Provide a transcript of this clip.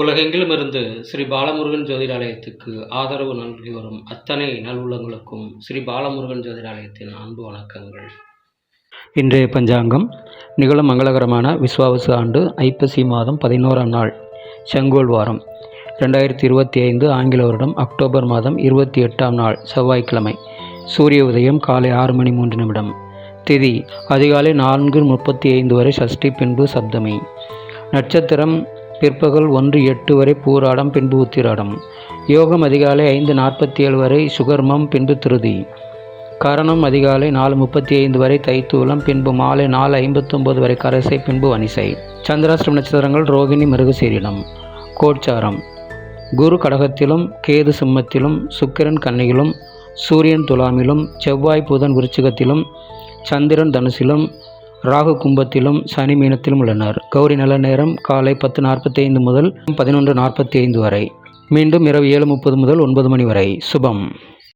உலகெங்கிலும் இருந்து ஸ்ரீ பாலமுருகன் ஜோதிடாலயத்துக்கு ஆதரவு நல்கி வரும் அத்தனை நல்வுள்ளங்களுக்கும் ஸ்ரீ பாலமுருகன் ஜோதிடாலயத்தின் அன்பு வணக்கங்கள். இன்றைய பஞ்சாங்கம் நிகழும் மங்களகரமான விஸ்வாவசு ஆண்டு ஐப்பசி மாதம் பதினோராம் நாள் செங்கோல் வாரம். ரெண்டாயிரத்தி இருபத்தி ஐந்து ஆங்கில வருடம் அக்டோபர் மாதம் இருபத்தி எட்டாம் நாள் செவ்வாய்க்கிழமை. சூரிய உதயம் காலை ஆறு மணி மூன்று நிமிடம். திதி அதிகாலை நான்கு முப்பத்தி ஐந்து வரை சஷ்டி பின்பு சப்தமி. நட்சத்திரம் பிற்பகல் ஒன்று எட்டு வரை பூராடம் பின்பு உத்திராடம். யோகம் அதிகாலை ஐந்து நாற்பத்தி ஏழு வரை சுகர்மம் பின்பு திருதி. கரணம் அதிகாலை நாலு முப்பத்தி ஐந்து வரை தைத்தூலம் பின்பு மாலை நாலு ஐம்பத்தொம்பது வரை கரசை பின்பு வனிசை சந்திராஷ்டிரம் நட்சத்திரங்கள் ரோகிணி மிருகசீரிடம் கோட்சாரம் குரு கடகத்திலும் கேது சிம்மத்திலும் சுக்கிரன் கன்னியிலும் சூரியன் துலாமிலும் செவ்வாய் புதன் விருச்சிகத்திலும் சந்திரன் தனுசிலும் ராகு கும்பத்திலும் சனி மீனத்திலும் உள்ளனர். கௌரி நல்ல நேரம் காலை பத்து நாற்பத்தி ஐந்து முதல் பதினொன்று நாற்பத்தி ஐந்து வரை. மீண்டும் இரவு ஏழு முப்பது முதல் ஒன்பது மணி வரை. சுபம்.